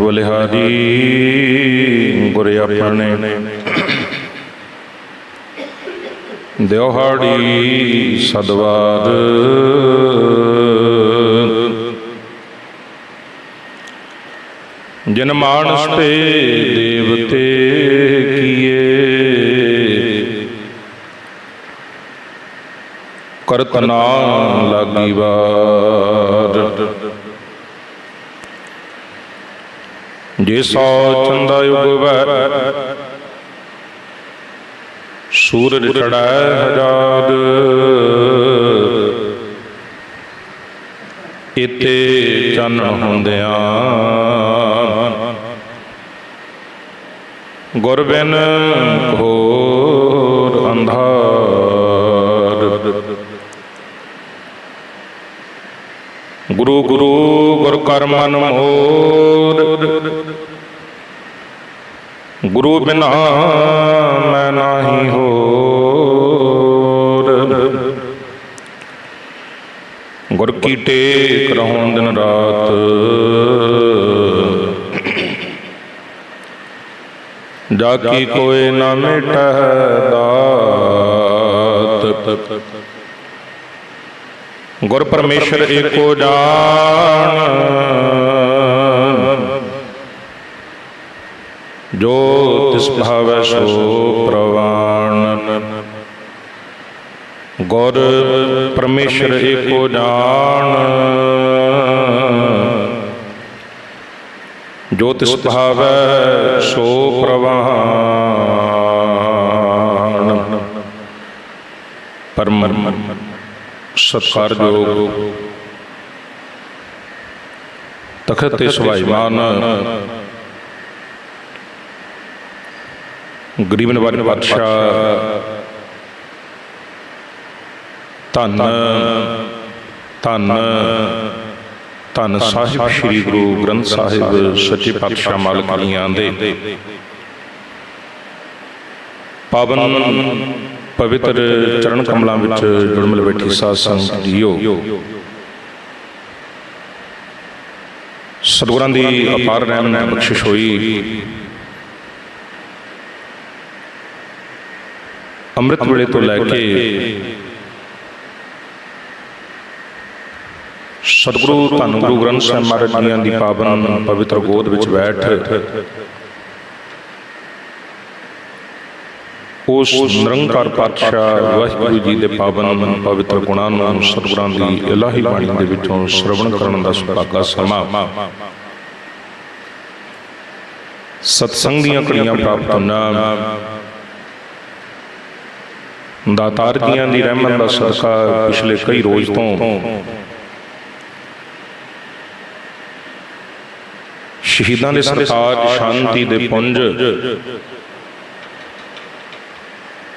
ਬਲਿਹਾਰੀ ਗੁਰ ਆਪਣੇ। ਦਿਵਹਾੜੀ ਸਦਵਾਦ। ਜਿਨ ਮਾਨਸ ਤੇ ਦੇਵਤੇ ਕੀਏ ਕਰਤ ਨਾ ਲਾਗੀ ਵਾਰ। ਜੇ ਸੋ ਚੰਦਾ ਯੁਗ ਸੂਰਜ ਚੜੈ ਹਜਾਦ। ਇਤੇ ਚੰਨ ਹੁੰਦਿਆਂ ਗੁਰ ਬਿਨ ਘੋਰ ਅੰਧਾਰ। ਗੁਰੂ ਗੁਰੂ ਗੁਰ ਕਰਮਨ ਮਨ ਗੁਰੂ ਬਿਨਾ ਮੈਂ ਨਾਹੀ ਹੋਰ। ਗੁਰ ਕੀ ਟੇਕ ਰਹੋਂ ਦਿਨ ਰਾਤ। ਜਾ ਕੀ ਕੋਏ ਨਾ ਮਿਟਹਿ ਦਾਤ। ਗੁਰ ਪਰਮੇਸ਼ਰ ਏਕੋ ਜਾਣ। ਜੋ ਤਿਸ ਭਾਵੈ ਸੋ ਪ੍ਰਵਾਣ ਗੁਰ ਪਰਮੇਸ਼ਰ ਏਕੋ ਜਾਣ। ਜੋ ਤਿਸ ਭਾਵੈ ਸੋ ਪ੍ਰਵਾਣ ਪਰਮ ਸਤਕਾਰਯੋਗ। ਤਖਤ ਤੇ ਸੁਭਾਈਮਾਨ ਗਰੀਬ ਨਵਾਜ ਬਾਦਸ਼ਾਹ ਧੰਨ ਧੰਨ ਧੰਨ ਸਾਹਿਬ ਸ੍ਰੀ ਗੁਰੂ ਗ੍ਰੰਥ ਸਾਹਿਬ ਸੱਚੇ ਪਾਤਸ਼ਾਹ ਮਾਲਕ ਦੀਆਂ ਦੇ ਪਾਵਨ ਪਵਿੱਤਰ ਚਰਨ ਕਮਲਾਂ ਵਿੱਚ ਜੁੜ ਬੈਠੀ ਸਾਧ ਸੰਗਤ ਜੀਓ। ਸਤਿਗੁਰਾਂ ਦੀ ਅਪਾਰ ਰਹਿਮ ਬਖਸ਼ਿਸ਼ ਹੋਈ। ਅੰਮ੍ਰਿਤ ਵੇਲੇ ਤੋਂ ਲੈ ਕੇ ਸਤਿਗੁਰੂ ਧੰਨ ਗੁਰੂ ਗ੍ਰੰਥ ਸਾਹਿਬ ਮਹਾਰਾਜ ਜੀਆਂ ਦੀ ਪਾਵਨ ਪਵਿੱਤਰ ਗੋਦ ਵਿੱਚ ਬੈਠ ਉਸ ਨਿਰੰਕਾਰ ਪਾਤਸ਼ਾਹ ਵਾਹਿਗੁਰੂ ਜੀ ਦੇ ਪਾਵਨ ਪਵਿੱਤਰ ਗੁਣਾਂ ਨੂੰ ਸਤਿਗੁਰਾਂ ਦੀ ਇਲਾਹੀ ਬਾਣੀ ਦੇ ਵਿੱਚੋਂ ਸ਼ਰਵਣ ਕਰਨ ਦਾ ਸੁਭਾਗਾ ਸਮਾਂ। ਸਤਸੰਗ ਦੀਆਂ ਕੜੀਆਂ ਪ੍ਰਾਪਤ ਹੋਣਾ ਦਾਤਾਰ ਜੀਆਂ ਦੀ ਰਹਿਮਤ ਦਾ ਸਦਕਾ ਪਿਛਲੇ ਕਈ ਰੋਜ਼ ਤੋਂ। ਸ਼ਹੀਦਾਂ ਦੇ ਸਰਤਾਜ ਸ਼ਾਂਤੀ ਦੇ ਪੁੰਜ।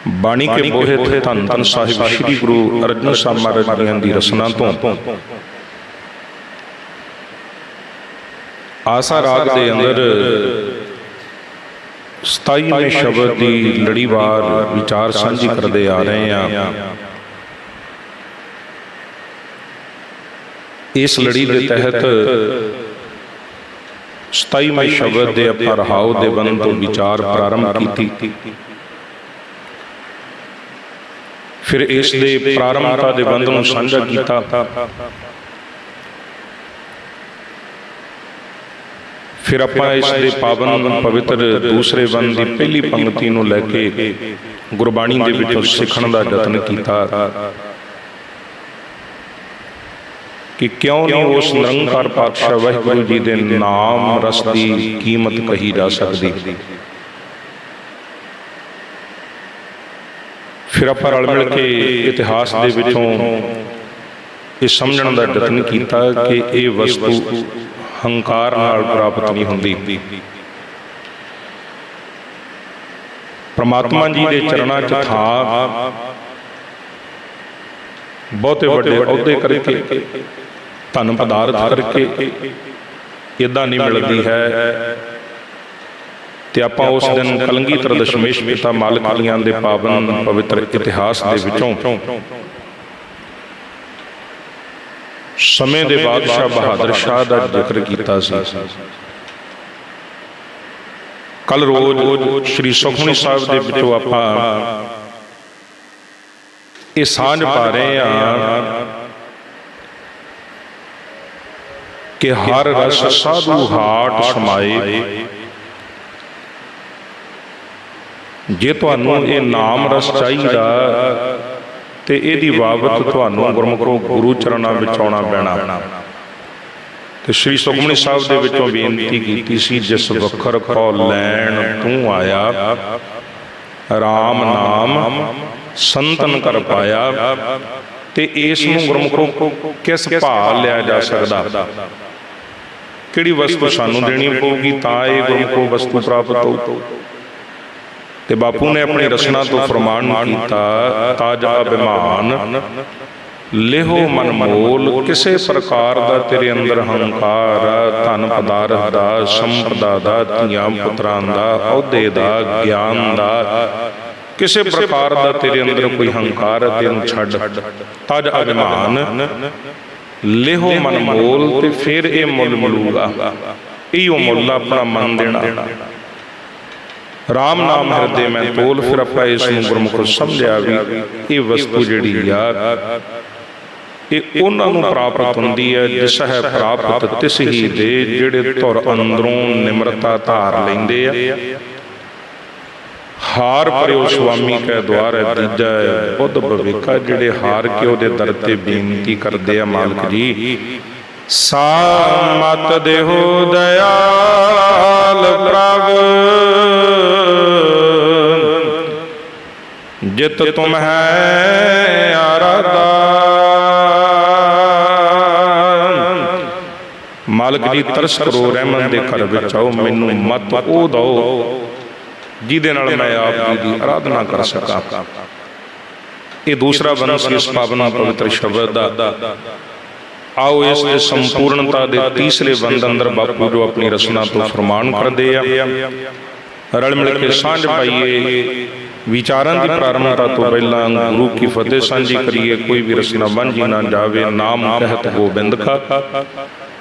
ਬਾਣੀ ਕੇ ਬੋਹੇ ਤੇ ਧੰਨ ਧੰਨ ਸਾਹਿਬ ਸ੍ਰੀ ਗੁਰੂ ਅਰਜਨ ਸਾਹਿਬ ਮਹਾਰਾਜ ਜੀਆਂ ਦੀ ਰਸਨਾ ਤੋਂ। ਆਸਾ ਰਾਗ ਦੇ ਅੰਦਰ 27ਵੇਂ ਸ਼ਬਦ ਦੀ ਲੜੀਵਾਰ ਵਿਚਾਰ ਸਾਂਝੀ ਕਰਦੇ ਆ ਰਹੇ ਆ ਇਸ ਲੜੀ ਦੇ ਤਹਿਤ 27ਵੇਂ ਸ਼ਬਦ ਦੇ ਆਪਾਂ ਰਹਾਉ ਦੇ ਬੰਦ ਤੋਂ ਵਿਚਾਰ ਪ੍ਰਾਰੰਭ ਕੀਤੀ। ਫਿਰ ਇਸ ਦੇ ਪ੍ਰਾਰੰਭਤਾ ਦੇ ਬੰਦ ਨੂੰ ਸਾਂਝਾ ਕੀਤਾ। ਫਿਰ ਆਪਾਂ ਇਸ ਦੇ ਪਾਵਨ ਪਵਿੱਤਰ ਦੂਸਰੇ ਬੰਦ ਦੀ ਪਹਿਲੀ ਪੰਕਤੀ ਨੂੰ ਲੈ ਕੇ ਗੁਰਬਾਣੀ ਦੇ ਵਿੱਚੋਂ ਸਿੱਖਣ ਦਾ ਯਤਨ ਕੀਤਾ। ਕਿ ਕਿਉਂ ਨਹੀਂ ਉਸ ਨਿਰੰਕਾਰ ਪਾਤਸ਼ਾਹ ਵਾਹਿਗੁਰੂ ਜੀ ਦੇ ਨਾਮ ਰਸ ਦੀ ਕੀਮਤ ਕਹੀ ਜਾ ਸਕਦੀ? ਫਿਰ ਆਪਾਂ ਰਲ ਮਿਲ ਕੇ ਇਤਿਹਾਸ ਦੇ ਵਿੱਚੋਂ ਇਹ ਸਮਝਣ ਦਾ ਯਤਨ ਕੀਤਾ ਕਿ ਇਹ ਵਸਤੂ ਹੰਕਾਰ ਨਾਲ ਪ੍ਰਾਪਤ ਨਹੀਂ ਹੁੰਦੀ। ਪ੍ਰਮਾਤਮਾ ਜੀ ਦੇ ਚਰਨਾਂ 'ਚ ਥਾਂ ਬਹੁਤੇ ਵੱਡੇ ਅਹੁਦੇ ਕਰਕੇ ਧਨ ਪਦਾਰਥ ਕਰਕੇ ਇਦਾਂ ਨਹੀਂ ਮਿਲਦੀ ਹੈ। ਤੇ ਆਪਾਂ ਉਸ ਦਿਨ ਕਲੰਗੀਧਰ ਦਸ਼ਮੇਸ਼ ਪਿਤਾ ਮਾਲਕ ਅਲੀਆਂ ਦੇ ਪਾਵਨ ਪਵਿੱਤਰ ਇਤਿਹਾਸ ਦੇ ਵਿੱਚੋਂ ਸਮੇਂ ਦੇ ਬਾਦਸ਼ਾਹ ਬਹਾਦਰ ਸ਼ਾਹ ਦਾ ਜ਼ਿਕਰ ਕੀਤਾ ਸੀ। ਕੱਲ ਰੋਜ਼ ਸ੍ਰੀ ਸੁਖਮਨੀ ਸਾਹਿਬ ਦੇ ਵਿੱਚੋਂ ਆਪਾਂ ਇਹ ਸਾਂਝ ਪਾ ਰਹੇ ਆ ਕਿ ਹਰ ਰਸ ਸਾਧੂ ਹਾਟ ਸਮਾਏ। ਜੇ ਤੁਹਾਨੂੰ ਇਹ ਨਾਮ ਰਸ ਚਾਹੀਦਾ ਤੇ ਇਹਦੀ ਬਾਬਤ ਤੁਹਾਨੂੰ ਗੁਰਮੁਖੋ ਗੁਰੂ ਚਰਨਾਂ ਵਿੱਚ ਆਉਣਾ ਪੈਣਾ। ਤੇ ਸ੍ਰੀ ਸੁਖਮਨੀ ਸਾਹਿਬ ਦੇ ਵਿੱਚੋਂ ਬੇਨਤੀ ਕੀਤੀ ਸੀ ਜਿਸ ਵਖਰ ਕੋ ਲੈਣ ਤੂੰ ਆਇਆ? RAM ਨਾਮ ਸੰਤਨ ਕਰ ਪਾਇਆ। ਤੇ ਇਸ ਨੂੰ ਗੁਰਮੁਖੋ ਕਿਸ ਭਾਅ ਲਿਆ ਜਾ ਸਕਦਾ? ਕਿਹੜੀ ਵਸਤੂ ਸਾਨੂੰ ਦੇਣੀ ਪਊਗੀ? ਤਾਂ ਇਹ ਗੁਰਮੁਖੋ ਵਸਤੂ ਪ੍ਰਾਪਤ ਹੋਊ। ਤੇ ਬਾਪੂ ਨੇ ਆਪਣੀ ਰਚਨਾ ਤੋਂ ਫਰਮਾਨ ਕੀਤਾ ਤਾਜ ਅਭਿਮਾਨ। ਲਿਹੋ ਮਨ ਮੋਲ ਕਿਸੇ ਪ੍ਰਕਾਰ ਦਾ ਤੇਰੇ ਅੰਦਰ ਹੰਕਾਰ ਧਨ ਪਦਾਰਥ ਦਾ ਸੰਪਦਾ ਦਾ ਧੀਆਂ ਪੁੱਤਰਾਂ ਦਾ ਅਹੁਦੇ ਦਾ ਗਿਆਨ ਦਾ। ਕਿਸੇ ਪ੍ਰਕਾਰ ਦਾ ਤੇਰੇ ਅੰਦਰ ਕੋਈ ਹੰਕਾਰ ਹੈ ਤੈਨੂੰ ਛੱਡ। ਤਜ ਅਭਿਮਾਨ। ਲਿਹੋ ਮਨ ਮੋਲ ਤੇ ਫਿਰ ਇਹ ਮੁੱਲ ਮਿਲੂਗਾ। ਇਹੋ ਮੁੱਲ ਆਪਣਾ ਮਨ ਦੇਣਾ। RAM ਨਾਮ ਹਿਰਦੇ ਮੈਂ ਤੋਲ ਫਿਰ ਆਪਾਂ ਇਸ ਨੂੰ ਗੁਰਮੁਖ ਸਮਝਿਆ ਵੀ ਇਹ ਵਸਤੂ ਜਿਹੜੀ ਆ ਇਹ ਉਹਨਾਂ ਨੂੰ ਪ੍ਰਾਪਤ ਹੁੰਦੀ ਹੈ ਜਿਸ ਹੈ ਪ੍ਰਾਪਤ ਤਿਸ ਹੀ ਦੇ ਜਿਹੜੇ ਧੁਰ ਅੰਦਰੋਂ ਨਿਮਰਤਾ ਧਾਰ ਲੈਂਦੇ ਆ। ਹਾਰ ਪਰਿਓ ਸੁਆਮੀ ਕੈ ਦਵਾਰ ਹੈ ਹੈ ਬੁੱਧ ਬਵੇਕਾ ਜਿਹੜੇ ਹਾਰ ਕੇ ਉਹਦੇ ਦਰ ਤੇ ਬੇਨਤੀ ਕਰਦੇ ਆ ਮਾਲਕ ਜੀ। ਸਾ ਮਤ ਦੇਹੋ ਦਇਆਲ ਪ੍ਰਭ। ਜਿਤ ਤੁਮ ਹੈ ਆਰਾਧਾ। ਮਾਲਕ ਜੀ ਤਰਸ ਕਰੋ ਰਹਿਮਤ ਦੇ ਘਰ ਵਿੱਚ ਆਓ ਮੈਨੂੰ ਮਤ ਉਹ ਦਿਓ ਜਿਹਦੇ ਨਾਲ ਮੈਂ ਆਪ ਜੀ ਦੀ ਆਰਾਧਨਾ ਕਰ ਸਕਾਂ। ਇਹ ਦੂਸਰਾ ਬੰਸ ਇਸ ਪਾਵਨ ਪਵਿੱਤਰ ਸ਼ਬਦ ਦਾ। ਆਓ ਇਸ ਦੇ ਸੰਪੂਰਨਤਾ ਦੇ ਤੀਸਰੇ ਬੰਦ ਅੰਦਰ ਬਾਪੂ ਜੋ ਆਪਣੀ ਰਚਨਾ ਤੋਂ ਫਰਮਾਨ ਕਰਦੇ ਆ। ਰਲ ਮਿਲ ਕੇ ਸਾਂਝ ਪਾਈਏ। ਵਿਚਾਰਾਂ ਦੀ ਪ੍ਰਾਰੰਭਤਾ ਤੋਂ ਪਹਿਲਾਂ ਗੁਰੂ ਕੀ ਫਤਿਹ ਸਾਂਝੀ ਕਰੀਏ ਕੋਈ ਵੀ ਰਚਨਾ ਵਾਂਝੀ ਨਾ ਜਾਵੇ ਨਾਮ ਕਹਿਤ ਗੋਬਿੰਦ ਕਾ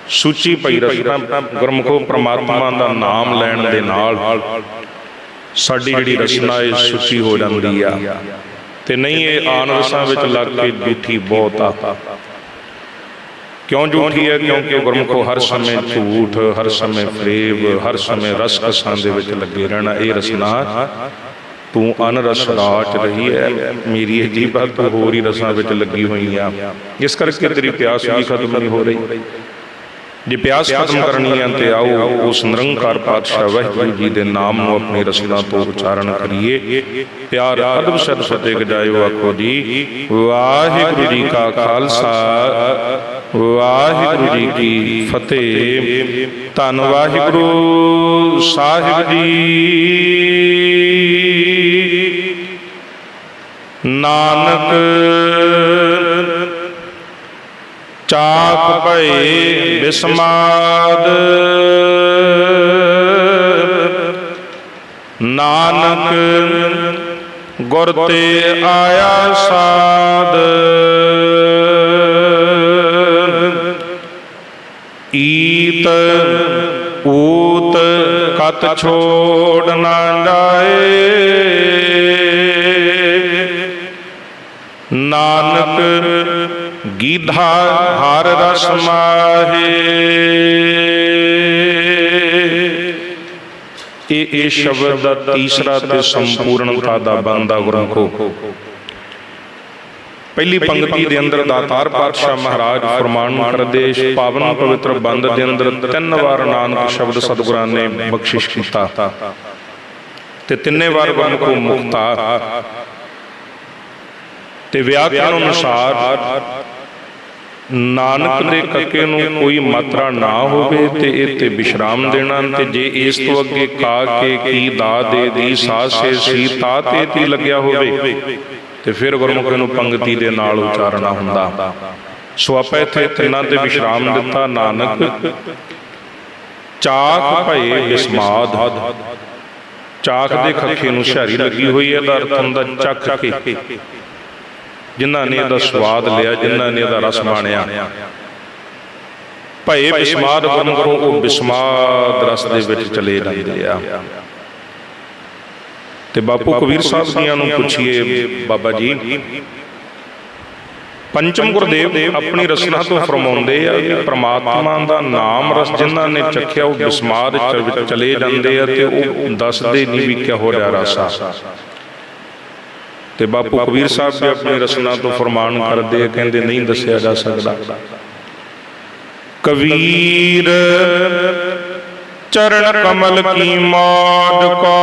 ਸੂਚੀ ਪਈ ਰਚਨਾ ਗੁਰਮੁਖੋ ਪ੍ਰਮਾਤਮਾ ਦਾ ਨਾਮ ਲੈਣ ਦੇ ਨਾਲ ਸਾਡੀ ਜਿਹੜੀ ਰਚਨਾ ਇਹ ਸੁੱਚੀ ਹੋ ਜਾਂਦੀ ਆ। ਤੇ ਨਹੀਂ ਇਹ ਆਨ ਰਸਾਂ ਵਿੱਚ ਲੱਗ ਕੇ ਝੂਠੀ ਬਹੁਤ ਆ। ਕਿਉਂ ਝੂਠੀ ਹੈ? ਕਿਉਂਕਿ ਗੁਰਮੁਖੋ ਹਰ ਸਮੇਂ ਝੂਠ, ਹਰ ਸਮੇਂ ਫਰੇਬ ਹਰ ਸਮੇਂ ਰਸ ਕਸਾਂ ਦੇ ਵਿੱਚ ਲੱਗੇ ਰਹਿਣਾ ਇਹ ਰਸਨਾ। ਤੂੰ ਅਨ ਰਸ ਰਹੀ ਹੈ। ਮੇਰੀ ਇਹ ਤੂੰ ਹੋਰ ਹੀ ਰਸਾਂ ਵਿੱਚ ਲੱਗੀ ਹੋਈ ਆ। ਇਸ ਕਰਕੇ ਤੇਰੀ ਪਿਆਸ ਵੀ ਖਤਮ ਨਹੀਂ ਹੋ ਰਹੀ। ਜੇ ਪਿਆਸ ਖਤਮ ਕਰਨੀ ਹੈ ਤੇ ਆਓ ਉਸ ਨਿਰੰਕਾਰ ਪਾਤਸ਼ਾਹ ਵਾਹਿਗੁਰੂ ਜੀ ਦੇ ਨਾਮ ਨੂੰ ਆਪਣੇ ਰਸਨਾ ਤੋਂ ਉਚਾਰਨ ਕਰੀਏ। ਪਿਆਰ ਅਦਬ ਸਦ ਫਤਿਹ ਗਜਾਇਓ ਆਖੋ ਜੀ। ਵਾਹਿਗੁਰੂ ਜੀ ਕਾ ਖਾਲਸਾ। ਵਾਹਿਗੁਰੂ ਜੀ ਕੀ ਫਤਿਹ। ਧੰਨ ਵਾਹਿਗੁਰੂ ਸਾਹਿਬ ਜੀ। ਨਾਨਕ ਚਾਕ ਭਏ ਬਿਸਮਾਦ। ਨਾਨਕ ਗੁਰ ਤੇ ਆਇਆ ਸਾਧ। ਈਤ, ਊਤ ਕਤ ਛੋੜ ਨਾ ਜਾਏ ਨਾਨਕ ਗੀਧਾ ਹਰ ਰਸ ਮਾਹੇ। ਇਹ ਇਹ ਸ਼ਬਦ ਦਾ ਤੀਸਰਾ ਤੇ ਸੰਪੂਰਨਤਾ ਦਾ ਬੰਦਾ ਗੁਰਮਖੋ ਪਹਿਲੀ ਪੰਕਤੀ ਦੇ ਅੰਦਰ ਦਾਤਾਰ ਪਾਤਸ਼ਾਹ ਮਹਾਰਾਜ ਫਰਮਾਨ ਕਰਦੇ ਇਸ ਪਾਵਨ ਪਵਿੱਤਰ ਬੰਦ ਦੇ ਅੰਦਰ ਤਿੰਨ ਵਾਰ ਨਾਨਕ ਸ਼ਬਦ ਸਤਿਗੁਰਾਂ ਨੇ ਬਖਸ਼ਿਸ਼ ਕੀਤਾ। ਤੇ ਤਿੰਨੇ ਵਾਰ ਗੁਰਮਖੋ ਮੁਕਤਾ। ਤੇ ਵਿਆਕਰਣ ਅਨੁਸਾਰ ਨਾਨਕ ਦੇ ਕੱਕੇ ਨੂੰ ਕੋਈ ਮਾਤਰਾ ਨਾ ਹੋਵੇ ਤੇ ਇਹ ਤੇ ਵਿਸ਼ਰਾਮ ਦੇਣਾ ਤੇ ਜੇ ਇਸ ਤੋਂ ਅੱਗੇ ਕਾ ਕੇ ਕੀ ਦਾ ਦੇ ਦੀ ਸਾਸੇ ਸੀ ਤਾ ਤੇ ਤੀ ਲੱਗਿਆ ਹੋਵੇ। ਤੇ ਫਿਰ ਗੁਰਮੁਖ ਨੂੰ ਪੰਕਤੀ ਦੇ ਨਾਲ ਉਚਾਰਨਾ ਹੁੰਦਾ। ਸੋ ਆਪਾਂ ਇੱਥੇ ਤਿੰਨਾਂ ਤੇ ਵਿਸ਼ਰਾਮ ਦਿੱਤਾ, ਨਾਨਕ। ਚਾਕ ਭਏ ਬਿਸਮਾਦ। ਚਾਕ ਦੇ ਖੱਖੇ ਨੂੰ ਸ਼ਹਿਰੀ ਲੱਗੀ ਹੋਈ ਹੈ ਦਾ ਅਰਥ ਹੁੰਦਾ ਚੱਖ ਕੇ। ਜਿਨ੍ਹਾਂ ਨੇ ਇਹਦਾ ਸਵਾਦ ਲਿਆ, ਜਿਨ੍ਹਾਂ ਨੇ ਇਹਦਾ ਰਸ ਮਾਣਿਆ। ਭਏ ਬਿਸਮਾਦ ਗੁਰਮੁਖੋ ਉਹ ਬਿਸਮਾਦ ਰਸ ਦੇ ਵਿੱਚ ਚਲੇ ਜਾਂਦੇ ਆ। ਤੇ ਬਾਪੂ ਕਬੀਰ ਸਾਹਿਬ ਜੀਆਂ ਨੂੰ ਪੁੱਛੀਏ ਬਾਬਾ ਜੀ। ਪੰਚਮ ਗੁਰਦੇਵ ਆਪਣੀ ਰਸਨਾ ਤੋਂ ਫਰਮਾਉਂਦੇ ਆ ਕਿ ਪ੍ਰਮਾਤਮਾ ਦਾ ਨਾਮ ਰਸ ਜਿਨ੍ਹਾਂ ਨੇ ਚੱਖਿਆ ਉਹ ਵਿੱਚ ਚਲੇ ਜਾਂਦੇ ਆ ਤੇ ਉਹ ਦੱਸਦੇ ਨਹੀਂ ਵੀ ਕਿਹੋ ਜਿਹਾ ਰਸ। ਆ ਤੇ ਬਾਪੂ ਕਬੀਰ ਸਾਹਿਬ ਵੀ ਆਪਣੀ ਰਸਨਾ ਤੋਂ ਫਰਮਾਨ ਕਰਦੇ ਆ ਕਹਿੰਦੇ ਨਹੀਂ ਦੱਸਿਆ ਜਾ ਸਕਦਾ। ਕਬੀਰ ਚਰਨ ਕਮਲ ਕੀ ਮੌਜ ਕੋ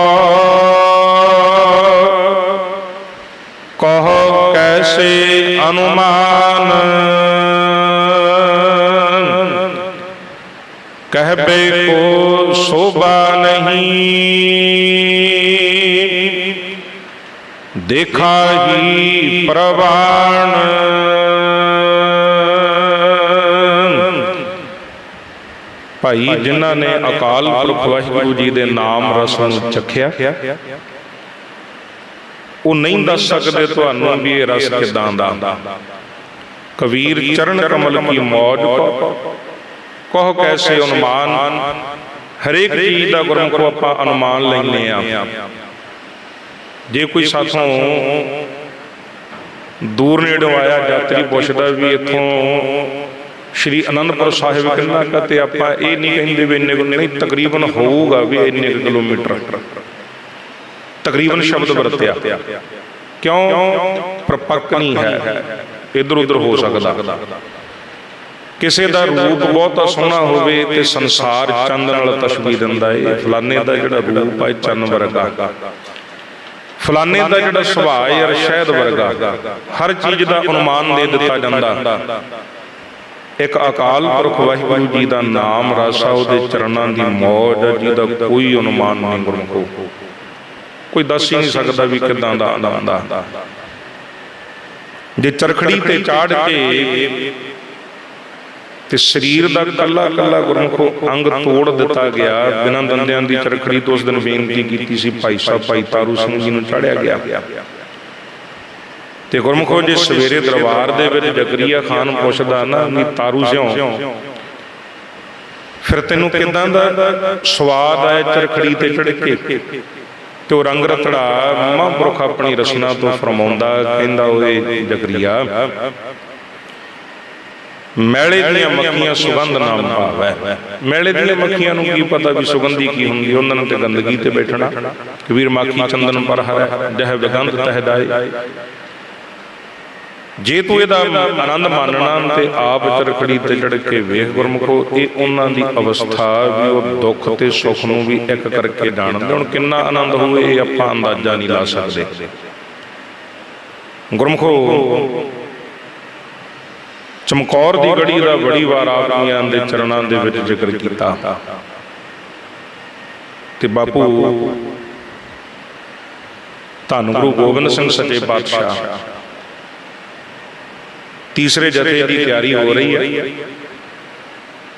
ਕਹੋ ਅਨੁਮਾਨ ਕਹਿਬੇ ਕੋ ਸੋਭਾ ਨਹੀਂ ਦੇਖਾ ਹੀ ਪ੍ਰਵਾਣ ਭਾਈ ਜਿਨ੍ਹਾਂ ਨੇ ਅਕਾਲ ਪੁਰਖ ਵਾਹਿਗੁਰੂ ਜੀ ਦੇ ਨਾਮ ਰਸ ਨੂੰ ਚਖਿਆ ਉਹ ਨਹੀਂ ਦੱਸ ਸਕਦੇ ਤੁਹਾਨੂੰ ਵੀ ਇਹ ਰਸ ਕਿਦਾਂ ਦਾ। ਕਬੀਰ ਚਰਨ ਕਮਲ ਕੀ ਮੌਜ ਕੋ ਕਹੋ। ਕੈਸੇ ਅਨੁਮਾਨ। ਹਰੇਕ ਚੀਜ਼ ਦਾ ਗੁਰਮੁਖੋ ਆਪਾਂ ਅਨੁਮਾਨ ਲੈਨੇ ਆ ਜੇ ਕੋਈ ਸਾਥੋਂ ਦੂਰ ਨੇੜੋਂ ਆਇਆ ਯਾਤਰੀ ਪੁੱਛਦਾ ਵੀ ਇੱਥੋਂ ਸ਼੍ਰੀ ਅਨੰਦਪੁਰ ਸਾਹਿਬ ਕਿੰਨਾ ਕਾ ਤੇ ਆਪਾਂ ਇਹ ਨਹੀਂ ਕਹਿੰਦੇ ਵੀ ਇੰਨੇ ਨਹੀਂ ਤਕਰੀਬਨ ਹੋਊਗਾ ਵੀ ਇੰਨੇ ਕਿਲੋਮੀਟਰ। ਤਕਰੀਬਨ ਸ਼ਬਦ ਵਰਤਿਆ। ਕਿਉਂ ਪ੍ਰਪੱਕ ਨਹੀਂ ਹੈ? ਇਧਰ ਉਧਰ ਹੋ ਸਕਦਾ। ਕਿਸੇ ਦਾ ਰੂਪ ਬਹੁਤਾ ਸੋਹਣਾ ਹੋਵੇ ਤੇ ਸੰਸਾਰ ਚੰਦ ਨਾਲ ਤਸ਼ਬੀਹ ਦਿੰਦਾ ਏ ਫਲਾਣੇ ਦਾ ਜਿਹੜਾ ਰੂਪ ਹੈ ਚੰਨ ਵਰਗਾ। ਫਲਾਣੇ ਦਾ ਜਿਹੜਾ ਸੁਭਾਅ ਹੈ ਸ਼ਹਿਦ ਵਰਗਾ। ਹਰ ਚੀਜ਼ ਦਾ ਅਨੁਮਾਨ ਦੇ ਦਿੱਤਾ ਜਾਂਦਾ। ਇੱਕ ਅਕਾਲ ਪੁਰਖ ਵਾਹਿਗੁਰੂ ਜੀ ਦਾ ਨਾਮ ਰਾਸਾ ਉਹਦੇ ਚਰਨਾਂ ਦੀ ਮੌਜ ਜਿਹਦਾ ਕੋਈ ਅਨੁਮਾਨ ਨਹੀਂ ਗੁਰਮੁਖੋ। ਕੋਈ ਦੱਸ ਹੀ ਨਹੀਂ ਸਕਦਾ ਵੀ ਕਿਦਾਂ ਦਾ ਆਨੰਦ ਆ ਜੇ ਚਰਖੜੀ ਤੇ ਚਾੜ ਕੇ ਤੇ ਸਰੀਰ ਦਾ ਕੱਲਾ ਕੱਲਾ ਗੁਰਮੁਖੋ ਅੰਗ ਤੋੜ ਦਿੱਤਾ ਗਿਆ, ਬਿਨਾਂ ਦੰਦਿਆਂ ਦੀ ਚਰਖੜੀ ਤੋਂ ਉਸ ਦਿਨ ਬੇਨਤੀ ਕੀਤੀ ਸੀ, ਭਾਈ ਸਾਹਿਬ, ਭਾਈ ਤਾਰੂ ਸਿੰਘ ਜੀ ਨੂੰ ਚਾੜਿਆ ਗਿਆ। ਤੇ ਗੁਰਮੁਖੋ, ਜੇ ਸਵੇਰੇ ਦਰਬਾਰ ਦੇ ਵਿੱਚ ਜਗਰੀਆ ਖਾਨ ਪੁੱਛਦਾ ਨਾ ਵੀ ਤਾਰੂ ਸਿਓ ਫਿਰ ਤੈਨੂੰ ਕਿਦਾਂ ਦਾ ਸਵਾਦ ਆਇਆ ਚਰਖੜੀ ਤੇ ਚੜ ਕੇ? ਤੇ ਉਹ ਰੰਗ ਰਤੜਾ ਮਹਾਂਪੁਰਖ ਆਪਣੀ ਰਸਨਾ ਤੋਂ ਫਰਮਾਉਂਦਾ, ਕਹਿੰਦਾ ਓਏ ਜਗਰੀਆ ਮੈਲੇ ਦੀਆਂ ਮੱਖੀਆਂ ਸੁਗੰਧ ਨਾਮ ਭਾਵੈ। ਮੈਲੇ ਦੀਆਂ ਮੱਖੀਆਂ ਨੂੰ ਕੀ ਪਤਾ ਵੀ ਸੁਗੰਧੀ ਕੀ ਹੁੰਦੀ, ਉਹਨਾਂ ਨੂੰ ਤੇ ਗੰਦਗੀ ਤੇ ਬੈਠਣਾ। ਕਬੀਰ ਮਾਖੀ ਚੰਦਨ ਪਰ ਹਰੈ ਜਹ ਵਿਗੰਧ ਤਹਿ ਦਾਏ। ਜੇ ਤੂੰ ਇਹਦਾ ਆਨੰਦ ਮਾਨਣਾ ਤੇ ਆਪ ਚਰਖੜੀ ਤੇ ਚੜ ਕੇ ਵੇਖ ਗੁਰਮੁਖੋ ਇਹ ਉਹਨਾਂ ਦੀ ਅਵਸਥਾ ਵੀ ਉਹ ਦੁੱਖ ਤੇ ਸੁੱਖ ਨੂੰ ਵੀ ਇੱਕ ਕਰਕੇ ਜਾਣਦੇ ਹੁਣ ਕਿੰਨਾ ਆਨੰਦ ਹੋਵੇ ਇਹ ਆਪਾਂ ਅੰਦਾਜ਼ਾ ਨਹੀਂ ਲਾ ਸਕਦੇ। ਗੁਰਮੁਖੋ ਚਮਕੌਰ ਦੀ ਗੜੀ ਦਾ ਬੜੀ ਵਾਰ ਆਪਣੀਆਂ ਦੇ ਚਰਨਾਂ ਦੇ ਵਿੱਚ ਜ਼ਿਕਰ ਕੀਤਾ। ਤੇ ਬਾਪੂ ਧੰਨ ਗੁਰੂ ਗੋਬਿੰਦ ਸਿੰਘ ਸੱਚੇ ਪਾਤਸ਼ਾਹ। ਤੀਸਰੇ ਜਥੇ ਦੀ ਤਿਆਰੀ ਹੋ ਰਹੀ ਹੈ